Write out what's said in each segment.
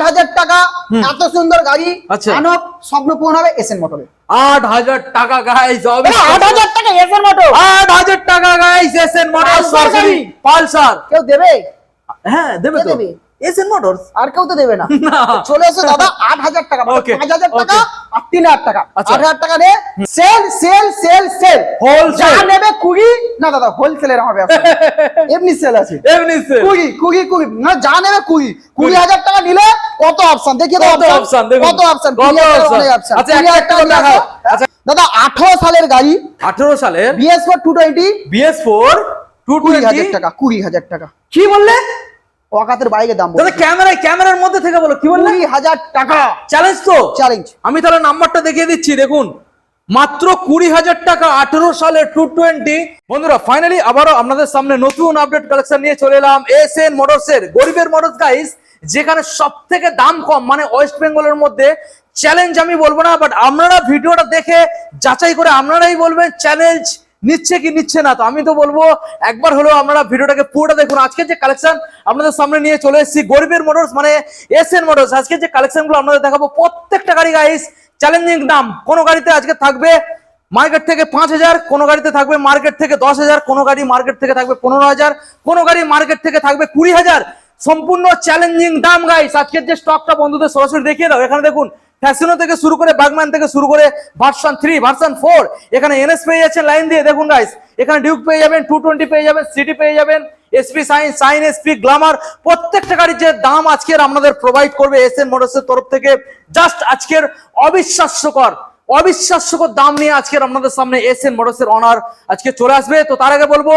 আট হাজার টাকা এত সুন্দর গাড়ি আচ্ছা। মানব স্বপ্ন পূরণ হবে এসএন মোটরে আট হাজার টাকা গাইস আট হাজার টাকা এসএন মোটর আট হাজার টাকা guys SN Motors Pulsar Pulsar. কেউ দেবে? হ্যাঁ দেবে তো। দেবে? এসএন মোটরস আর কেউ তো দেবে না। চলে এসো দাদা আট হাজার টাকা পাঁচ হাজার টাকা আর তিন হাজার টাকা। আচ্ছা। আট হাজার টাকা নে সেল সেল সেল সেল। যা নেবে কুড়ি না দাদা হোলসেলের আমার ব্যবসা। এমনি সেল আছে। এমনি sale। কুড়ি কুড়ি কুড়ি। না যা নেবে কুড়ি। কুড়ি। হাজার টাকা নিলে কত অপশন দেখি কত অপশন কত? অপশন আচ্ছা, একটা দেখাও। আচ্ছা। দাদা আঠারো সালের গাড়ি। 18 সালের? BS four two twenty BS4 কুড়ি হাজার টাকা কুড়ি হাজার টাকা। কি বললে? দাম দাদা ক্যামেরায় ক্যামেরার মধ্যে থেকে বলো কি বললে? কুড়ি হাজার টাকা। চ্যালেঞ্জ তো? চ্যালেঞ্জ আমি তাহলে নাম্বারটা দেখিয়ে দিচ্ছি দেখুন। মাত্র কুড়ি হাজার টাকা আঠেরো সালে টু টোয়েন্টি বন্ধুরা ফাইনালি আবারও আপনাদের সামনে নতুন আপডেট কালেকশন নিয়ে চলে এলাম। এস এন মোটরস এর গরিবের মোটরস গাইস যেখানে সব থেকে দাম কম মানে ওয়েস্ট বেঙ্গলের মধ্যে। চ্যালেঞ্জ আমি বলব না বাট আপনারা ভিডিওটা দেখে যাচাই করে আপনারাই বলবেন চ্যালেঞ্জ নিচ্ছে কি নিচ্ছে না? তো আমি তো বলব, একবার হলেও আপনারা ভিডিওটাকে পুরোটা দেখুন। আজকে যে কালেকশন আপনাদের সামনে নিয়ে চলে এসেছি গরিবের মোটরস মানে এস এন মোটরস আজকে যে কালেকশনগুলো আপনাদের দেখাবো প্রত্যেকটা গাড়ি গাইস চ্যালেঞ্জিং দাম। কোন গাড়িতে আজকে থাকবে মার্কেট থেকে পাঁচ হাজার, কোনো গাড়িতে থাকবে মার্কেট থেকে দশ হাজার, কোনো গাড়ি মার্কেট থেকে থাকবে পনেরো হাজার, কোনো গাড়ি মার্কেট থেকে থাকবে কুড়ি হাজার। সম্পূর্ণ চ্যালেঞ্জিং দাম গাইস আজকের যে স্টকটা বন্ধুদের সরাসরি দেখিয়ে দাও। এখানে দেখুন ফ্যাশনো থেকে শুরু করে বাগম্যান থেকে শুরু করে ভার্সন থ্রি ভার্সন ফোর এখানে এনএস পেয়ে যাচ্ছেন লাইন দিয়ে। দেখুন গাইস এখানে ডিউক পেয়ে যাবেন টু টোয়েন্টি পেয়ে যাবেন সিটি পেয়ে যাবেন SP Shine Shine SP Glamour প্রত্যেকটা গাড়ির যে দাম আজকের আপনাদের প্রোভাইড করবে এস এন মোটরসের তরফ থেকে। জাস্ট আজকের অবিশ্বাস্যকর অবিশ্বাস্যকর দাম নিয়ে আজকের আপনাদের সামনে এস এন মোটরসের অনার আজকে চলে আসবে। তো তার আগে বলব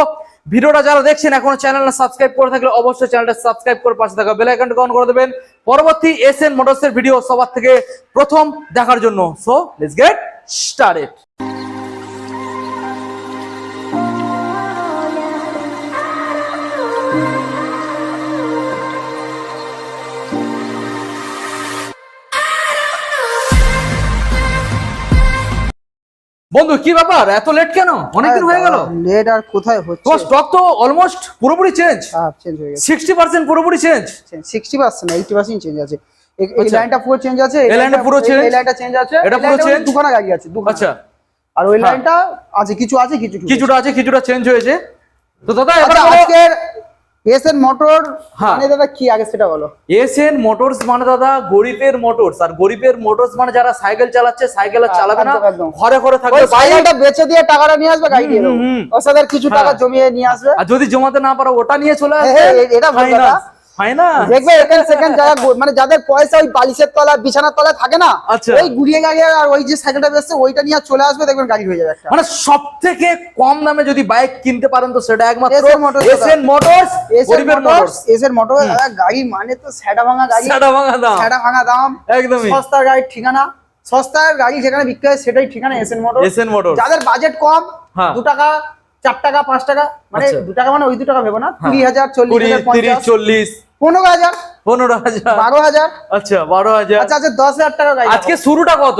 ভিডিওটা যারা দেখছেন এখনও চ্যানেলটা সাবস্ক্রাইব করে থাকলে অবশ্যই চ্যানেলটা সাবস্ক্রাইব করে পাশে থাকা বেল আইকনটা অন করে দেবেন। পরবর্তী এস এন মোটরসের ভিডিও সবার থেকে প্রথম দেখার জন্য। সো লেটস গেট স্টার্টেড বন্ধু কি ব্যাপার? এত লেট কেন? অনেকদিন হয়ে গেল। লেট আর কোথায় হচ্ছে? তোমার স্টক তো অলমোস্ট পুরোপুরি চেঞ্জ হ্যাঁ চেঞ্জ হয়ে গেছে। সিক্সটি পার্সেন্ট পুরোপুরি change sixty percent eighty percent change আছে। এই- এই আচ্ছা। লাইনটা পুরো চেঞ্জ আছে এই লাইনটা পুরো change? এই লাইনটা চেঞ্জ আছে। এটা পুরো লাইনটা change? দুখানা গাড়ি আছে দুখানা। আচ্ছা। আর ওই হ্যাঁ। লাইনটা আছে কিছু আছে কিছু কিছু কিছুটা আছে কিছুটা চেঞ্জ হয়েছে। তো দাদা এবার আচ্ছা আজকের এসএন মোটর হ্যাঁ। মানে দাদা কি আগে সেটা বলো এসএন মোটরস মানে দাদা গরিবের মোটরস আর গরিবের মোটরস মানে যারা সাইকেল চালাচ্ছে সাইকেল আর হ্যাঁ, চালাবে না। ঘরে ঘরে থাকবে সাইকেলটা বেচে দিয়ে টাকাটা নিয়ে আসবে গাড়ি দিয়ে। ওর সাথে কিছু টাকা হ্যাঁ। জমিয়ে নিয়ে আসবে আর যদি জমাতে না পারো ওটা নিয়ে চলে আসবে এটা ভাই এটা দেখবে এখানে যারা মানে যাদের পয়সা ওই বালিশের তলা বিছানার থাকে না আচ্ছা। ওই গুড়িয়ে গাড়ি আর ওই যে সাইকেলটা ওইটা নিয়ে চলে আসবে দেখবেন গাড়ি হয়ে যাবে মানে সব থেকে কম দামে যদি বাইক কিনতে পারেন তো সেটা একমাত্র এসএন মোটরস মোটর মোটরস গাড়ি মানে তো ভাঙা গাড়ি। ভাঙা দাম। সেটা ভাঙা দাম। একদমই। সস্তার গাড়ির ঠিকানা। সস্তার গাড়ি যেখানে বিক্রি হয় সেটাই ঠিকানা এসএন মোটর এসএন মোটরস যাদের বাজেট কম হ্যাঁ। দু টাকা চার টাকা পাঁচ টাকা মানে আচ্ছা। দু টাকা মানে ওই দু টাকা ভেবো না। কুড়ি হাজার চল্লিশ চল্লিশ। পনেরো হাজার। পনেরো হাজার। বারো হাজার। আচ্ছা বারো হাজার। আচ্ছা আচ্ছা দশ হাজার টাকা গাড়ি আজকে শুরুটা কত?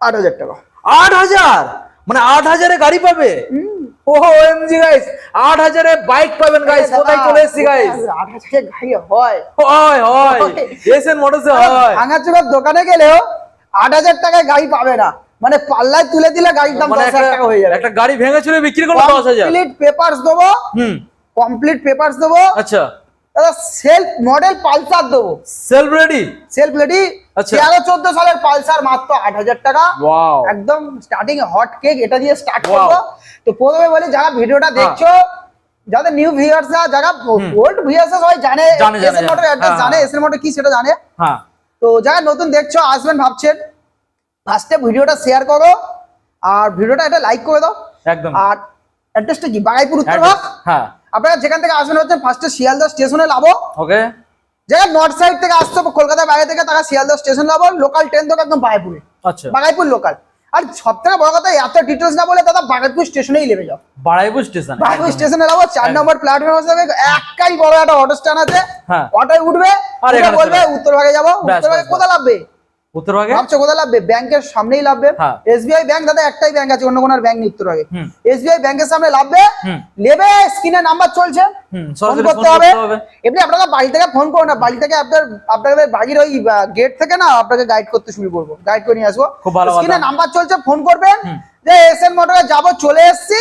আট হাজার টাকা। আট হাজার? মানে আট হাজারে গাড়ি পাবে? ও এমজি গাইস আট হাজারে বাইক পাবেন গাইস কোথায় চলে এসেছি গাইস গাড়ি হয়। হয় হয়। এসএন মোটরসে হয়। ভাঙা দোকানে গেলেও আট হাজার টাকায় গাড়ি পাবে না। মানে পাল্লায় তুলে দিলে গাড়ির দাম মানে দশ হাজার টাকা হয়ে যাবে। একটা গাড়ি ভেঙে চুরে বিক্রি করল দশ হাজার। কমপ্লিট পেপারস দেবো। হুম। কমপ্লিট পেপারস দেবো। আচ্ছা। দাদা সেলফ মডেল পালসার দেবো। সেলফ রেডি সেলফ রেডি আচ্ছা। তেরো চোদ্দ সালের পালসার মাত্র আট হাজার টাকা। একদম স্টার্টিং হট কেক এটা দিয়ে স্টার্ট. করব। তো প্রথমে বলি যারা ভিডিওটা হ্যাঁ। দেখছ যাদের নিউ যারা ওল্ড সবাই জানে জানে, জানে, এসএন মোটর জানে। অ্যাড্রেস হ্যাঁ, হ্যাঁ। এসএন মোটর কি সেটা জানে। তো যারা নতুন দেখছ আসবেন ভাবছেন। ফার্স্টে ভিডিওটা শেয়ার করো আর ভিডিওটা এটা লাইক করে দাও। একদম। আর অ্যাড্রেসটা কি? বাগাইপুর উত্তরভাগ হ্যাঁ। আপনারা যেখান থেকে আসবেন হচ্ছে ফার্স্টে শিয়ালদা স্টেশনে লাভো ওকে যারা নর্থ সাইড থেকে আসছো কলকাতার বাইরে থেকে তারা শিয়ালদা স্টেশন লাভো লোকাল ট্রেন থেকে একদম বাগাইপুরে। আচ্ছা। বাগাইপুর লোকাল আর সব থেকে বড় কথা এত ডিটেলস না বলে দাদা বাগাইপুর স্টেশনেই নেমে যাও। বাড়াইবো স্টেশন বাগাইপুর স্টেশনে নামো চার নম্বর প্ল্যাটফর্ম আছে একাই বড় একটা অটো স্ট্যান্ড আছে। হ্যাঁ। অটোয় উঠবে আর বলবে যাবে। উত্তরভাগে যাব। উত্তরভাগে কোথায় লাভবে উত্তরভাগে ভাবছ কোথায় লাভবে? ব্যাংকের সামনেই লাভবে। এসবিআই ব্যাংক দাদা একটাই ব্যাংক আছে অন্য কোনো ব্যাংক নেই উত্তরভাগে এসবিআই ব্যাংকের সামনে লাভবে? নেবে স্ক্রিনে নাম্বার চলছে। ফোন করতে হবে। এমনি আপনারা বাড়ি থেকে ফোন করো না বাড়ি থেকে আপনার আপনাদের বাড়ির ওই গেট থেকে না আপনাকে গাইড করতে শুরু করব। গাইড করে নিয়ে আসব। স্ক্রিনে নাম্বার চলছে ফোন করবেন। যে এসএন মোটরে যাব চলে এসেছি।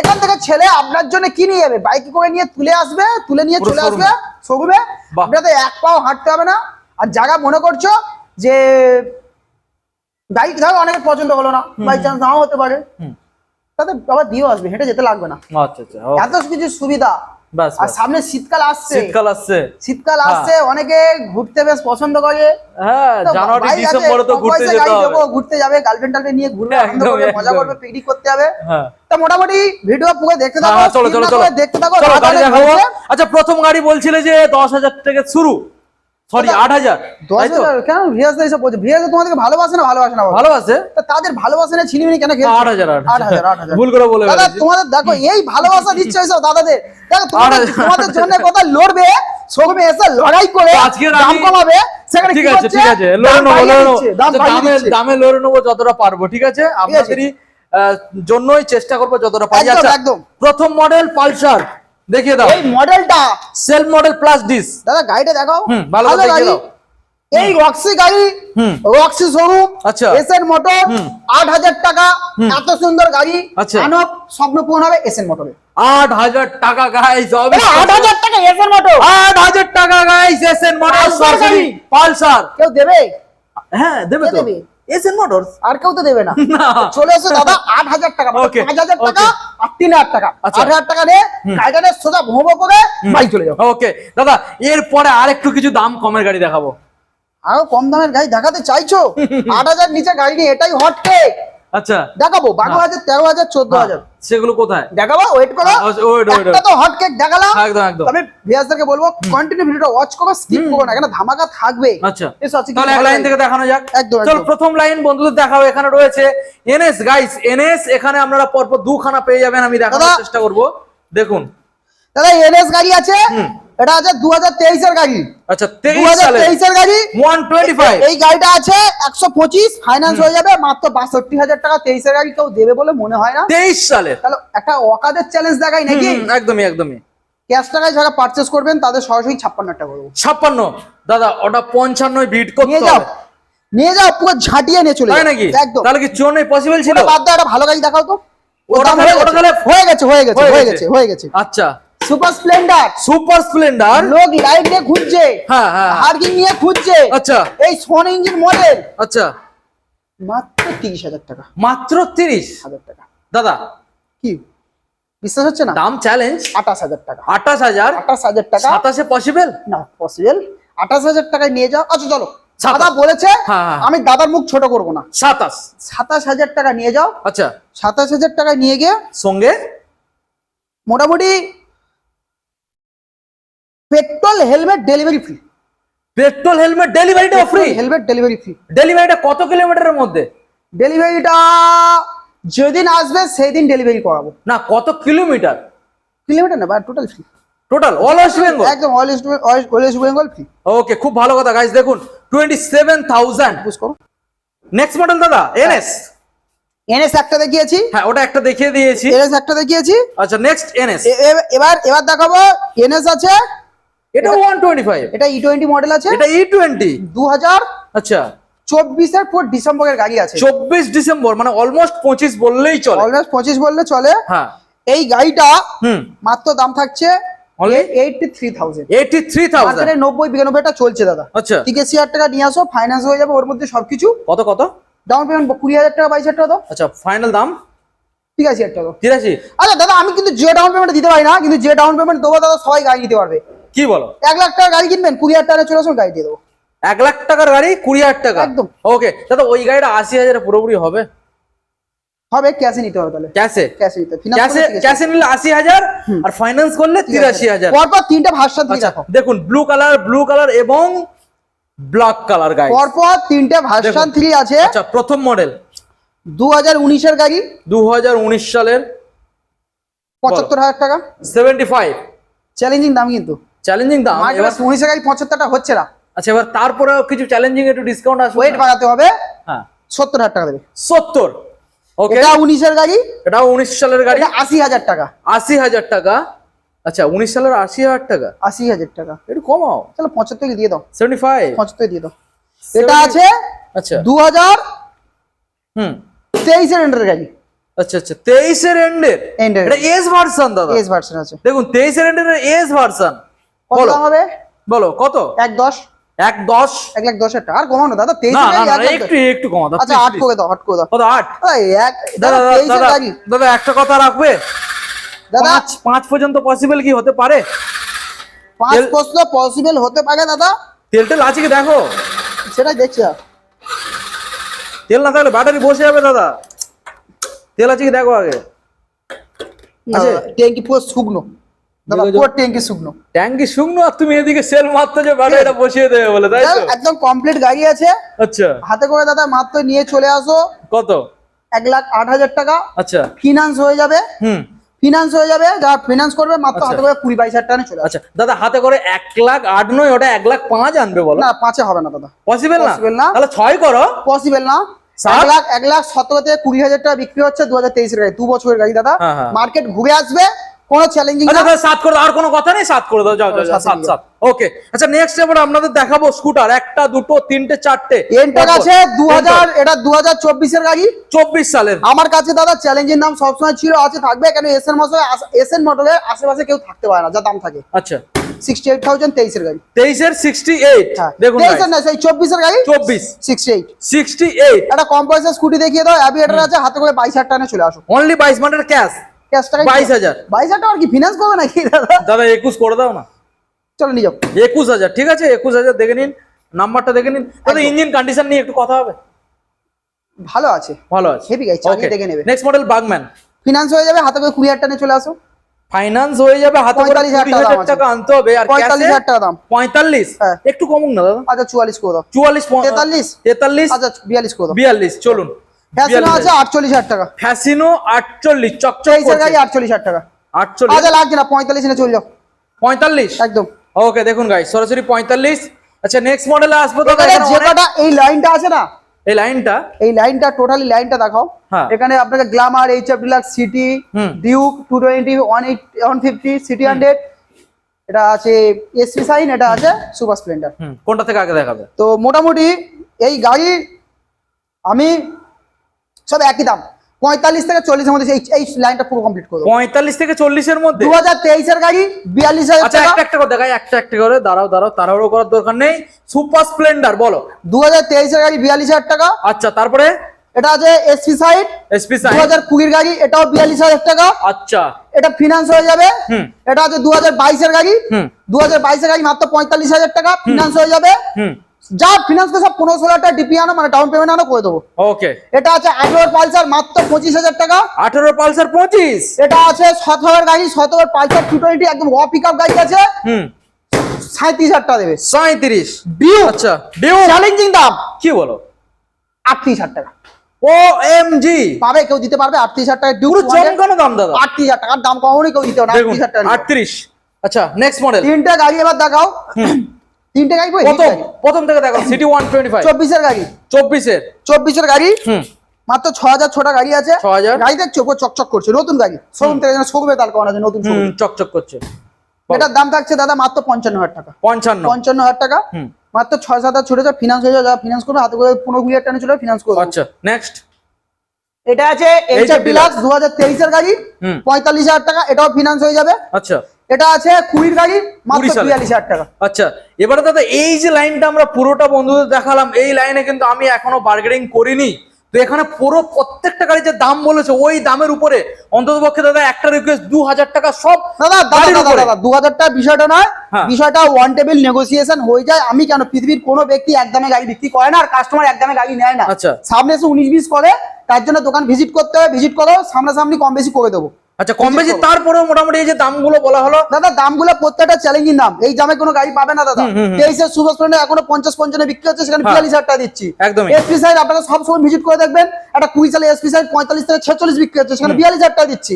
এখান থেকে ছেলে আপনার জন্য কি নিয়ে যাবে? বাইক করে নিয়ে তুলে আসবে তুলে নিয়ে চলে আসবে শোরুমে। আপনাদের এক পাও হাঁটতে হবে না। আর জায়গা মনে করছ যে বাইক ধরো অনেকে পছন্দ হলো না বাই চান্স নাও হতে পারে। তাদের আবার দিয়েও আসবে হেঁটে যেতে লাগবে না। আচ্ছা আচ্ছা এত কিছু সুবিধা। আর সামনে শীতকাল আসছে। শীতকাল আসছে। শীতকাল হ্যাঁ। আসছে অনেকে ঘুরতে বেশ পছন্দ করে। হ্যাঁ জানুয়ারি ডিসেম্বরে তো ঘুরতে যেতে হবে। ঘুরতে যাবে গার্লফ্রেন্ড নিয়ে ঘুরবে আনন্দ করবে মজা করবে পিকনিক করতে যাবে। হ্যাঁ। তো মোটামুটি ভিডিও পুরো দেখতে থাকো হ্যাঁ, চলো চলো চলো। দেখতে থাকো। আচ্ছা প্রথম গাড়ি বলছিলে যে দশ হাজার থেকে শুরু। সরি আট হাজার। কেন ভিয়াস এসে বলছে? ভিয়াস তোমাদেরকে ভালোবাসে না ভালোবাসে না ভালোবাসে? তাদের ভালোবাসে না ছিনিমিনি কেন? আট হাজার আট হাজার। আট হাজার ভুল করে বলে দাদা তোমাদের দেখো এই ভালোবাসা দিচ্ছে এইসব দাদাদের। দেখো তোমাদের জন্য কথা লড়বে? শোরুমে এসে লড়াই করে তো আজকের দাম কমাবে। সেখানে ঠিক আছে ঠিক আছে লড়ে নেব দাম দামে লড়ে নেব যতটা পারব ঠিক আছে? আপনাদেরই জন্যই চেষ্টা করব যতটা পারি। আচ্ছা একদম। প্রথম মডেল পালসার। দেখিয়ে দাও। এই মডেলটা। সেলফ মডেল প্লাস ডিস দাদা গাড়িটা দেখাও। হুম, ভালো করে দেখিয়ে দাও। এই রক্সি গাড়ি। হুম। রক্সি শোরুম আচ্ছা। SN motor. আট হাজার টাকা। এত সুন্দর গাড়ি। আচ্ছা। মানব স্বপ্ন পূরণ হবে এসএন মোটরে আট হাজার টাকা গাইস আট হাজার টাকা এসএন মোটর আট হাজার টাকা গাইস এসএন পালসার সরাসরি পালসার। কেউ দেবে? হ্যাঁ দেবে তো। দেবে? এসএন মোটরস আর কেউ তো দেবে না। চলে এসো দাদা আট হাজার টাকা মানে পাঁচ হাজার টাকা আর তিন হাজার টাকা। আচ্ছা। আট হাজার টাকা নিয়ে গাড়িটা সোজা ভোমো করে বাড়ি চলে যাও। ওকে দাদা এরপরে আরেকটু কিছু দাম কমের গাড়ি দেখাবো। আরও কম দামের গাড়ি দেখাতে চাইছো? আট হাজার নিচে গাড়ি নিয়ে এটাই হট টেক আচ্ছা। দেখাবো বারো হাজার তেরো হাজার চোদ্দ হ্যাঁ, হাজার। সেগুলো কোথায়? দেখাবো ওয়েট করো. তো হট কেক দেখালাম। হ্যাঁ, একদম একদম। আমি ভিয়াসদেরকে বলব কন্টিনিউ ভিডিওটা ওয়াচ করো স্কিপ করো না এখানে ধামাকা থাকবে। আচ্ছা। তাহলে এক লাইন থেকে দেখানো যাক। একদম, চলো প্রথম লাইন বন্ধুদের দেখাও এখানে রয়েছে এনএস। গাইস এনএস এখানে আপনারা পরপর দুখানা পেয়ে যাবেন আমি দেখানোর। চেষ্টা করব। দেখুন। দাদা এনএস গাড়ি আছে। এটা আছে দু হাজার তেইশের গাড়ি। আচ্ছা দু হাজার তেইশের গাড়ি। ওয়ান টোয়েন্টি ফাইভ এই গাড়িটা আছে একশো পঁচিশ ফাইন্যান্স হয়ে যাবে মাত্র বাষট্টি হাজার টাকা তেইশের গাড়ি কেউ দেবে বলে মনে হয় না। তেইশ সালে? তাহলে একটা অকাদের চ্যালেঞ্জ দেখাই নাকি? একদমই একদমই। ক্যাশ টাকায় যারা পারচেস করবেন তাদের সরাসরি ছাপ্পান্ন টাকা করব। ছাপ্পান্ন? দাদা ওটা পঞ্চান্ন বিট করতে যাও। নিয়ে যাও পুরো ঝাঁটিয়ে নিয়ে চলে নাকি? একদম। তাহলে কি পসিবল ছিল? বাদ দাও একটা ভালো গাড়ি দেখাও তো। ওর ওটা হয়ে গেছে। হয়ে গেছে হয়ে। গেছে। হয়ে গেছে। আচ্ছা। Super Splendor. Super Splendor? লোক লাইট নিয়ে খুঁজছে হ্যাঁ হ্যাঁ। হার্গিং নিয়ে খুঁজছে। আচ্ছা। এই সোন ইঞ্জিন মডেল আচ্ছা। মাত্র তিরিশ হাজার টাকা। মাত্র তিরিশ? হাজার টাকা। দাদা। কি? বিশ্বাস হচ্ছে না? দাম চ্যালেঞ্জ আঠাশ হাজার টাকা। আঠাশ হাজার? আঠাশ হাজার টাকা। সাতাশে পসিবল না পসিবল আঠাশ হাজার টাকায় নিয়ে যাও। আচ্ছা চলো। দাদা বলেছে হ্যাঁ, হ্যাঁ। আমি দাদার মুখ ছোট করব না। সাতাশ। সাতাশ হাজার টাকা নিয়ে যাও। আচ্ছা। সাতাশ হাজার টাকায় নিয়ে গিয়ে সঙ্গে? মোটামুটি petrol helmet delivery free. Petrol helmet ডেলিভারিটা ফ্রি হেলমেট ডেলিভারি ফ্রি। ডেলিভারিটা কত কিলোমিটারের মধ্যে? ডেলিভারিটা যেদিন আসবে সেই দিন ডেলিভারি করাবো। না কত কিলোমিটার? কিলোমিটার না বা total free total all West Bengal একদম all West all West Bengal free okay খুব ভালো কথা গাইস দেখুন টোয়েন্টি সেভেন থাউজেন্ড বুঝ করো নেক্সট মডেল দাদা এনএস এনএস একটা দেখিয়েছি। হ্যাঁ ওটা একটা দেখিয়ে দিয়েছি। এনএস একটা দেখিয়েছি। আচ্ছা নেক্সট এনএস এবার এবার দেখাবো এনএস আছে এটা ওয়ান টোয়েন্টি ফাইভ এটা ই টোয়েন্টি মডেল আছে। এটা ই টোয়েন্টি দু হাজার আচ্ছা পর ডিসেম্বরের গাড়ি আছে। চব্বিশ ডিসেম্বর মানে অলমোস্ট পঁচিশ বললেই চলে। অলমোস্ট পঁচিশ বললে চলে। হ্যাঁ। এই গাড়িটা হুম। মাত্র দাম থাকছে চলছে দাদা। আচ্ছা। তিরিশ হাজার টাকা নিয়ে আসো ফাইন্যান্স হয়ে যাবে ওর মধ্যে সবকিছু। কত কত? ডাউন পেমেন্ট কুড়ি হাজার টাকা বাইশ হাজার টাকা আচ্ছা ফাইনাল দাম? তিরাশি হাজার টাকা। দাও। তিরাশি। আচ্ছা দাদা আমি কিন্তু যে ডাউন পেমেন্ট দিতে পারি না কিন্তু যে ডাউন পেমেন্ট দেবো দাদা সবাই গাড়ি নিতে পারবে। কি বলো? এক লাখ টাকা গাড়ি কিনবেন কুড়ি হাজার টাকা চলে আসুন গাড়ি দিয়ে দেবো। এক লাখ টাকার গাড়ি কুড়ি হাজার টাকা? একদম। ওকে দাদা ওই গাড়িটা আশি হাজারে পুরোপুরি হবে? হবে ক্যাশে নিতে হবে তাহলে। ক্যাশে? ক্যাশে নিতে ক্যাশে ক্যাশে নিলে আশি হাজার আর ফাইন্যান্স করলে তিরাশি হাজার। পরপর তিনটে ভার্সন দিয়ে আচ্ছা দেখুন ব্লু কালার ব্লু কালার এবং ব্ল্যাক কালার গাড়ি পরপর তিনটে ভার্সন থ্রি আছে। আচ্ছা প্রথম মডেল দু হাজার উনিশের গাড়ি। দু হাজার উনিশ সালের। পঁচাত্তর হাজার টাকা। সেভেন্টি ফাইভ চ্যালেঞ্জিং দাম কিন্তু। চ্যালেঞ্জিং দাম এবার উনিশের গাড়ি পঁচাত্তরটা হচ্ছে না। আচ্ছা এবার তারপরেও কিছু চ্যালেঞ্জিং একটু ডিসকাউন্ট আসবে ওয়েট বাড়াতে হবে। হ্যাঁ। সত্তর হাজার টাকা দেবে। সত্তর। ওকে এটা উনিশের গাড়ি। এটা উনিশ সালের গাড়ি। আশি হাজার টাকা। আশি হাজার টাকা? আচ্ছা উনিশ সালের আশি হাজার টাকা? আশি হাজার টাকা। একটু কমাও। তাহলে পঁচাত্তর দিয়ে দাও। সেভেন্টি ফাইভ পঁচাত্তর দিয়ে দাও। এটা আছে আচ্ছা। দু হাজার হুম। তেইশের এন্ডের গাড়ি। আচ্ছা আচ্ছা তেইশের এন্ডের End-এর। এটা এস ভার্সন দাদা। এস ভার্সন আছে। দেখুন তেইশের এন্ডের এস ভার্সন কত হবে? বলো কত? এক দশ। এক দশ? এক লাখ দশ আর কমানো দাদা লাখ একটু। একটু কমা আচ্ছা আট করে দাও আট করে দাও। কত আট? এক দাদা দাদা একটা কথা রাখবে? দাদা। পাঁচ পর্যন্ত পসিবল কি হতে পারে? পাঁচ পসিবল হতে পারে দাদা। তেল টেল আছে কি দেখো? সেটাই দেখছি। তেল না থাকলে ব্যাটারি বসে যাবে দাদা। তেল আছে কি দেখো আগে? ট্যাঙ্কি পুরো শুকনো। দাদা দেখো, পুরো ট্যাঙ্কি শুকনো। ট্যাঙ্কি শুকনো আর তুমি এদিকে সেল মারতে যে ব্যাটারিটা বসিয়ে দেবে বলে তাই তো? একদম কমপ্লিট গাড়ি আছে। আচ্ছা। হাতে করে দাদা মাত্র নিয়ে চলে আসো। কত? এক লাখ আট হাজার টাকা। আচ্ছা। ফিনান্স হয়ে যাবে। হুম। ফিনান্স হয়ে যাবে। যারা ফিনান্স করবে মাত্র আচ্ছা। হাতে করে কুড়ি বাইশ হাজার টাকা নিয়ে চলে আচ্ছা দাদা হাতে করে এক লাখ আট নয় ওটা এক লাখ পাঁচ আনবে বলো। না পাঁচে হবে না দাদা। পসিবল না। তাহলে ছয় করো। পসিবল না? এক লাখ এক লাখ সতেরো থেকে কুড়ি হাজার টাকা বিক্রি হচ্ছে দু হাজার তেইশের গাড়ি দু বছরের গাড়ি দাদা। হ্যাঁ, হ্যাঁ। মার্কেট ঘুরে আসবে। কোনো চ্যালেঞ্জিং আচ্ছা সাত করে দাও। আর কোনো কথা নেই? সাত করে দাও। যাও যাও সাত সাত ওকে। আচ্ছা নেক্সট এবার আপনাদের দেখাবো স্কুটার একটা দুটো তিনটে চারটে। এনটেক আছে দু হাজার এটা দু হাজার চব্বিশের গাড়ি। চব্বিশ সালের। আমার কাছে দাদা চ্যালেঞ্জের নাম সবসময় ছিল আছে থাকবে। কেন এস এন মাসে এস এন মডেলের আশেপাশে কেউ থাকতে পারে না যা দাম থাকে। আচ্ছা। সিক্সটি এইট থাউজেন্ড তেইশের গাড়ি। তেইশের সিক্সটি এইট হ্যাঁ। দেখুন তেইশের না সেই চব্বিশের গাড়ি? চব্বিশ। সিক্সটি এইট সিক্সটি এইট একটা কম পয়সা স্কুটি দেখিয়ে দাও অ্যাভিয়েটার আছে হাতে করে বাইশ হাজার টাকা নিয়ে চলে আসো। অনলি বাইশ মানের ক্যাশ ক্যাশ টাকা 22,000 বাইশ হাজার। আর কি ফিনান্স করবে নাকি দাদা? দাদা একুশ করে দাও না। চলো নিয়ে যাও। একুশ হাজার ঠিক আছে? একুশ হাজার দেখে নিন নাম্বারটা দেখে নিন। দাদা ইঞ্জিন কন্ডিশন নিয়ে একটু কথা হবে। ভালো আছে। ভালো আছে। Heavy গাড়ি, চালিয়ে দেখে নেবে। নেক্সট মডেল বাগম্যান ফিনান্স হয়ে যাবে হাতে করে কুড়ি হাজার টাকা নিয়ে চলে আসো। ফাইন্যান্স হয়ে যাবে হাতে করে 45,000 কুড়ি টাকা হাজার টাকা আনতে হবে। আর পঁয়তাল্লিশ হাজার টাকা দাম। পঁয়তাল্লিশ? হ্যাঁ। একটু কমুক না দাদা। আচ্ছা চুয়াল্লিশ করে দাও। চুয়াল্লিশ তেতাল্লিশ? তেতাল্লিশ? আচ্ছা বিয়াল্লিশ করে দাও। বিয়াল্লিশ চলুন। ফ্যাশনও আছে আটচল্লিশ হাজার টাকা। ফ্যাসিনো আটচল্লিশ চকচক তেইশের গাড়ি করছে। আটচল্লিশ হাজার টাকা। আটচল্লিশ। আচ্ছা লাগছে না পঁয়তাল্লিশ এনে চলে যাও। পঁয়তাল্লিশ? একদম। ওকে দেখুন গাই সরাসরি পঁয়তাল্লিশ। আচ্ছা নেক্সট মডেলে আসব দাদা এখানে এখানে যে অনেক- কটা এই লাইনটা আছে না? এই লাইনটা? এই লাইনটা টোটালি লাইনটা দেখাও। হ্যাঁ। এখানে আপনাকে Glamour H F Deluxe CT Duke two twenty one eight one fifty CT hundred এটা আছে এসপি সাইন এটা আছে সুপার স্প্লেন্ডার কোনটা থেকে আগে দেখাবে? তো মোটামুটি এই গাড়ি আমি সব একই দাম। পঁয়তাল্লিশ থেকে চল্লিশের মধ্যে এই লাইনটা পুরো কমপ্লিট করব পঁয়তাল্লিশ থেকে চল্লিশের মধ্যে? দু হাজার তেইশের গাড়ি বিয়াল্লিশ হাজার আচ্ছা একটা একটা করে দেখাই একটা একটা করে। দাঁড়াও দাঁড়াও তাড়াহুড়ো করার দরকার নেই। সুপার স্প্লেন্ডার বলো। দু হাজার তেইশের গাড়ি বিয়াল্লিশ হাজার টাকা। আচ্ছা তারপরে? এটা আছে এসপি সাইড এসপি দু হাজার কুড়ির গাড়ি এটাও বিয়াল্লিশ হাজার টাকা। আচ্ছা। এটা ফিনান্স হয়ে যাবে। হুম। এটা আছে দু হাজার বাইশের গাড়ি। হুম। দু হাজার বাইশের গাড়ি মাত্র পঁয়তাল্লিশ হাজার টাকা। ফিনান্স হয়ে যাবে। হুম। যা ফিনান্স করে সব পনেরো ষোলো হাজার ডিপি আনো মানে ডাউন পেমেন্ট আনো করে দেবো। ওকে এটা আছে আঠেরো পালসার মাত্র পঁচিশ হাজার টাকা। আঠারো পালসার পঁচিশ? এটা আছে সতেরোর গাড়ি সতেরোর পালসার টু টোয়েন্টি একদম ও পিক আপ গাড়ি আছে। হুম। সাঁত্রিশ হাজার টাকা দেবে। সাঁত্রিশ ডিউ আচ্ছা ডিউ চ্যালেঞ্জিং দাম। কি বলো? আটত্রিশ হাজার টাকা। ও এম জি পাবে কেউ দিতে পারবে আটত্রিশ হাজার টাকা ডিউ চমকানো দাম দাদা? আটত্রিশ হাজার টাকার দাম কখনোই কেউ দিতে পারবে না। আটত্রিশ হাজার টাকা আটত্রিশ। আচ্ছা নেক্সট মডেল তিনটে গাড়ি এবার দেখাও। তিনটে গাড়ি প্রথম প্রথম থেকে দেখো সিটি ওয়ান টোয়েন্টি ফাইভ চব্বিশের গাড়ি। চব্বিশের। চব্বিশের গাড়ি? হুম। মাত্র ছ হাজার ছোটা গাড়ি আছে। 6,000 গাড়ি দেখছ পুরো চকচক করছে নতুন গাড়ি। শোরুম থেকে যেন শোরুমে তার করা আছে নতুন শোরুম। চকচক করছে। এটার দাম থাকছে দাদা মাত্র পঞ্চান্ন হাজার টাকা। পঞ্চান্ন। পঞ্চান্ন হাজার টাকা। হুম। মাত্র ছয় সাত হাজার ছোট ফিনান্স হয়ে যাবে ফিনান্স করবে হাতে করে পনেরো কুড়ি হাজার টাকা চলে ফিনান্স করবে আচ্ছা নেক্সট এটা আছে এইচ এফ ডিলাক্স দু হাজার তেইশের গাড়ি হুম। পঁয়তাল্লিশ হাজার টাকা এটাও ফিনান্স হয়ে যাবে। আচ্ছা। এটা আছে কুড়ির গাড়ি মাত্র বিয়াল্লিশ হাজার টাকা। আচ্ছা এবারে দাদা এই যে লাইনটা আমরা পুরোটা বন্ধুদের দেখালাম এই লাইনে কিন্তু আমি এখনও বার্গেনিং করিনি। তো এখানে পুরো প্রত্যেকটা গাড়ির যে দাম বলেছে ওই দামের উপরে। অন্তত পক্ষে দাদা একটা রিকোয়েস্ট দু হাজার টাকা সব দাদা দাদা দাদা দু হাজার টাকা বিষয়টা নয় হ্যাঁ। বিষয়টা ওয়ান টেবিল নেগোসিয়েশন হয়ে যায়। আমি কেন পৃথিবীর কোনো ব্যক্তি একদমে গাড়ি বিক্রি করে না আর কাস্টমার একদমে গাড়ি নেয় না। আচ্ছা। সামনে এসে উনিশ বিশ করে তার জন্য দোকান ভিজিট করতে হবে ভিজিট করো সামনাসামনি কম বেশি করে দেবো। আচ্ছা কম বেশি তারপরেও মোটামুটি এই যে দামগুলো বলা হলো। দাদা দামগুলো প্রত্যেকটা চ্যালেঞ্জিং দাম। এই দামে কোনো গাড়ি পাবে না দাদা। তেইশের সুপার এখনও পঞ্চাশ পঞ্চান্ন বিক্রি হচ্ছে সেখানে হ্যাঁ। বিয়াল্লিশ হাজার টাকা দিচ্ছি। একদমই। এসপি সাইড আপনারা সব সময় ভিজিট করে দেখবেন। একটা কুড়ি সালে এসপি সাইড পঁয়তাল্লিশ থেকে ছেচল্লিশ বিক্রি হচ্ছে সেখানে বিয়াল্লিশ হাজার টাকা দিচ্ছি।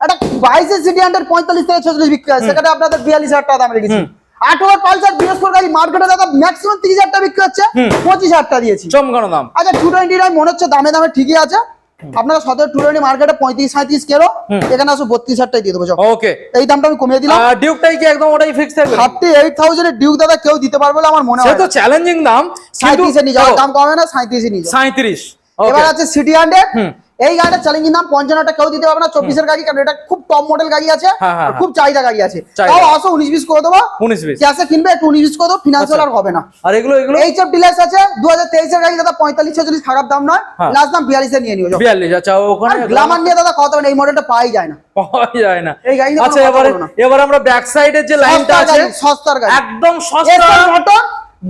একটা বাইশের সিটি হান্ড্রেড পঁয়তাল্লিশ থেকে ছেচল্লিশ বিক্রি হয় সেখানে আপনাদের বিয়াল্লিশ হাজার টাকা দাম রেখেছি। হুম। আঠারো পালসার বৃহস্পতি গাড়ি মার্কেটে দাদা ম্যাক্সিমাম তিরিশ হাজার টাকা বিক্রি হচ্ছে পঁচিশ হাজার টাকা দিয়েছি। চমকানো দাম। আচ্ছা টু টোয়েন্টি মনে হচ্ছে দামে দামে ঠিকই আছে। আপনারা সতেরো টুরানি মার্কেটে পঁয়ত্রিশ সাঁত্রিশ কেরো এখানে আসো বত্রিশ হাজার টাই দিয়ে দেবো। ওকে এই দামটা আমি কমিয়ে দিলাম। ডিউকটাই কি একদম ওটাই ফিক্স থাকবে? থার্টি এইট থাউজেন্ড ডিউক দাদা কেউ দিতে পারবে আমার মনে হয় তো চ্যালেঞ্জিং দাম সাঁত্রিশে নিয়ে যাওয়ার দাম কমে না সাঁত্রিশে নিয়ে যাও। সাঁত্রিশ এবার আছে সিটি হান্ড্রেড। এই গাড়িটা চ্যালেঞ্জিং দাম পঞ্চান্নটা কেউ দিতে পারবে না। চব্বিশের গাড়ি কারণ এটা খুব টপ মডেল গাড়ি আছে হ্যাঁ, হ্যাঁ, আর খুব চাহিদা গাড়ি আছে। তাও আসো উনিশ বিশ করে দেবো। উনিশ বিশ। ক্যাশে কিনবে একটু উনিশ বিশ করে দেবো ফিনান্সিয়াল আর হবে না। আর এগুলো এগুলো? এইচ এফ ডিলাক্স আছে দু হাজার তেইশের গাড়ি দাদা পঁয়তাল্লিশ ছেচল্লিশ খারাপ দাম নয়। হ্যাঁ। লাস্ট দাম বিয়াল্লিশে নিয়ে নিও বিয়াল্লিশ আচ্ছা ওখানে গ্লামার নিয়ে দাদা কথা এই মডেলটা পাই যায় না। পাওয়া যায় না। এই গাড়ি নিয়ে আচ্ছা এবারে এবার আমরা ব্যাক সাইডের যে লাইনটা সস্তার আছে সস্তার গাড়ি। একদম সস্তা।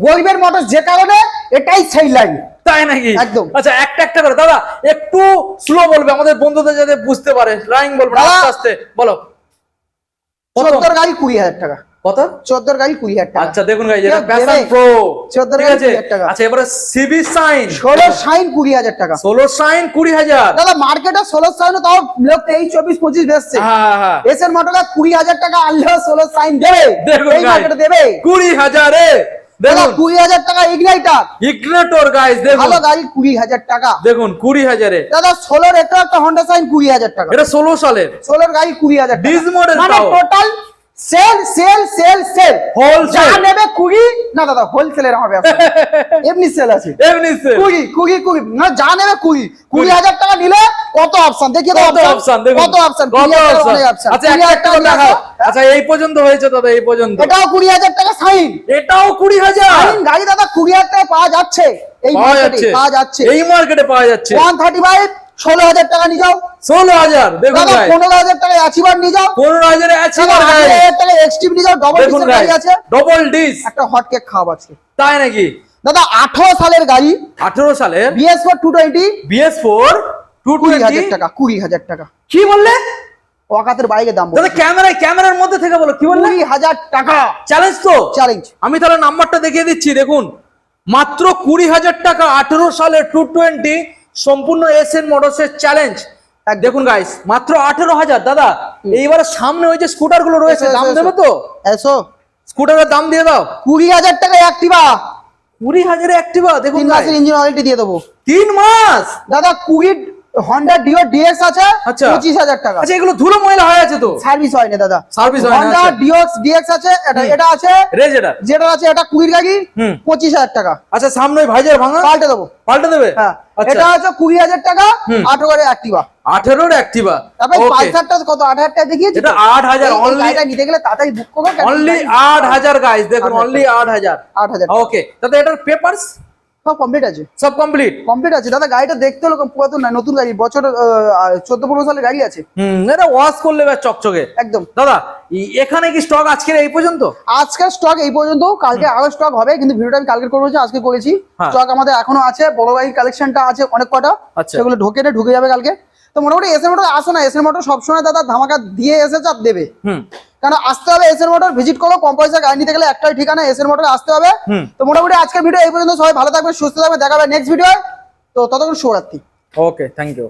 গরিবের যে কারণে এটাই সেই লাইন তাই নাকি? একদম। আচ্ছা একটা একটা করে। দাদা একটু স্লো বলবে আমাদের বন্ধুদের যাতে বুঝতে পারে। লাইন বলবে আস্তে আস্তে। বলো? চোদ্দোর গাড়ি কুড়ি হাজার টাকা। কত? চোদ্দোর গাড়ি কুড়ি হাজার টাকা। আচ্ছা দেখুন প্যাশন প্রো কুড়ি হাজার টাকা। আচ্ছা এবারে সিবি সাইন ষোলো সাইন কুড়ি হাজার টাকা। ষোলো সাইন কুড়ি হাজার। দাদা মার্কেটে ষোলো সাইন তাও লোক তেইশ চব্বিশ পঁচিশ বেচছে। হ্যাঁ হ্যাঁ এসএন কুড়ি হাজার টাকা আনলেও ষোলো সাইন দেবে। দেখুন মার্কেটে দেবে। কুড়ি হাজারে। দেখুন। কুড়ি হাজার টাকা ইগনাইটার ইগনেটর গাইজ দেখুন। ভালো গাড়ি কুড়ি হাজার টাকা। দেখুন কুড়ি হাজারে। দাদা ষোলোর এটা একটা হন্ডা সাইন কুড়ি হাজার টাকা। এটা ষোলো সালের। ষোলোর গাড়ি কুড়ি হাজার ডিজ মডেল মানে total sale sale sale sale. Wholesale। যা নেবে কুড়ি না দাদা হোলসেলের আমার ব্যবসা এমনি সেল আছে। এমনি সেল কুড়ি কুড়ি কুড়ি। না যা নেবে কুড়ি। কুড়ি। হাজার টাকা নিলে কত অপশন দেখিয়ে দাও কত অপশন দেখুন। কত অপশন কত অপশন আচ্ছা একটা একটা করে দেখাও। আচ্ছা এই পর্যন্ত হয়েছে দাদা এই পর্যন্ত। এটাও কুড়ি হাজার টাকা সাইন এটাও কুড়ি হাজার। সাইন গাড়ি দাদা কুড়ি হাজার টাকা পাওয়া যাচ্ছে। এই মার্কেটে পাওয়া যাচ্ছে। এই মার্কেটে পাওয়া যাচ্ছে। ওয়ান থার্টি ফাইভ ষোলো হাজার টাকা নিয়ে যাও। ষোলো হাজার দেখুন পনেরো হাজার অ্যাচিভার নিয়ে যাও। পনেরো হাজারে আছে হাজার টাকা এক্সট্রিম নিয়ে যাও ডবল দেখুন আছে। ডবল ডিস একটা হট কেক খাওয়া আছে তাই নাকি? দাদা আঠারো সালের গাড়ি। আঠেরো সালের? BS four two twenty BS four two কুড়ি হাজার টাকা কুড়ি হাজার টাকা। কি বললে? বাইরে দাম দাদা ক্যামেরায় ক্যামেরার মধ্যে থেকে বলো কি বললে? কুড়ি হাজার টাকা। চ্যালেঞ্জ তো? চ্যালেঞ্জ আমি তাহলে নাম্বারটা দেখিয়ে দিচ্ছি দেখুন। মাত্র কুড়ি হাজার টাকা আঠেরো সালের টু টোয়েন্টি সম্পূর্ণ এস এন মোটরসের চ্যালেঞ্জ দেখুন গাইস মাত্র আঠেরো হাজার দাদা এইবারে সামনে ওই যে স্কুটারগুলো রয়েছে দাম দেবে তো? এসো। স্কুটারের দাম দিয়ে দাও। কুড়ি হাজার টাকা অ্যাক্টিভা কুড়ি হাজারে অ্যাক্টিভা দেখুন ইঞ্জিন ওয়ারেন্টি দিয়ে দেবো। তিন মাস? দাদা কুড়ি হন্ডা ডিও ডিএক্স আছে আচ্ছা। পঁচিশ হাজার টাকা। আচ্ছা এগুলো ধুলো ময়লা হয়ে আছে তো? সার্ভিস হয়নি দাদা। হয় হন্ডা। ডিওক্স ডিএক্স আছে এটা এটা আছে রেজ এটা যেটা আছে এটা কুড়ির গাড়ি পঁচিশ হাজার টাকা। আচ্ছা সামনে ভাইজার ভাঙা? পাল্টে দেবো। পাল্টে দেবে? হ্যাঁ। আচ্ছা। এটা আছে কুড়ি হাজার টাকা আঠারো অ্যাক্টিভা। আঠেরোর অ্যাক্টিভা? তারপরে পালসারটা কত? আট হাজার টাকা দেখিয়েছি এটা আট হাজার অনলি নিতে গেলে তাড়াতাড়ি বুক করো অনলি আট হাজার গাইস দেখুন অনলি আট হাজার। আট হাজার। ওকে তাতে এটার পেপারস সব কমপ্লিট আছে? সব কমপ্লিট কমপ্লিট আছে। দাদা গাড়িটা দেখতে হলো পুরাতন না নতুন গাড়ি বছর চোদ্দ পনেরো সালের গাড়ি আছে। হুম এটা ওয়াশ করলে চকচকে। একদম। দাদা এখানে কি স্টক আজকের এই পর্যন্ত? আজকের স্টক এই পর্যন্ত। কালকে আরও স্টক হবে কিন্তু ভিডিওটা আমি কালকে করব আজকে করেছি। হ্যাঁ। স্টক আমাদের এখনও আছে বড় গাড়ির কালেকশনটা আছে অনেক কটা। আচ্ছা। সেগুলো ঢোকে ঢুকে যাবে কালকে। তো মোটামুটি এসএর মোটর আসো না এসএর মোটর সবসময় দাদা ধামাকা দিয়ে এসেছে আর দেবে। হুম। কারণ আসতে হবে এসএন মোটর ভিজিট করো কম পয়সা গাড়ি নিতে গেলে একটাই ঠিকানা এসএন মোটর আসতে হবে। তো মোটামুটি আজকের ভিডিও এই পর্যন্ত সবাই ভালো থাকবে সুস্থ থাকবে দেখাবে নেক্সট ভিডিও তো ততক্ষণ শুভরাত্রি। Okay thank you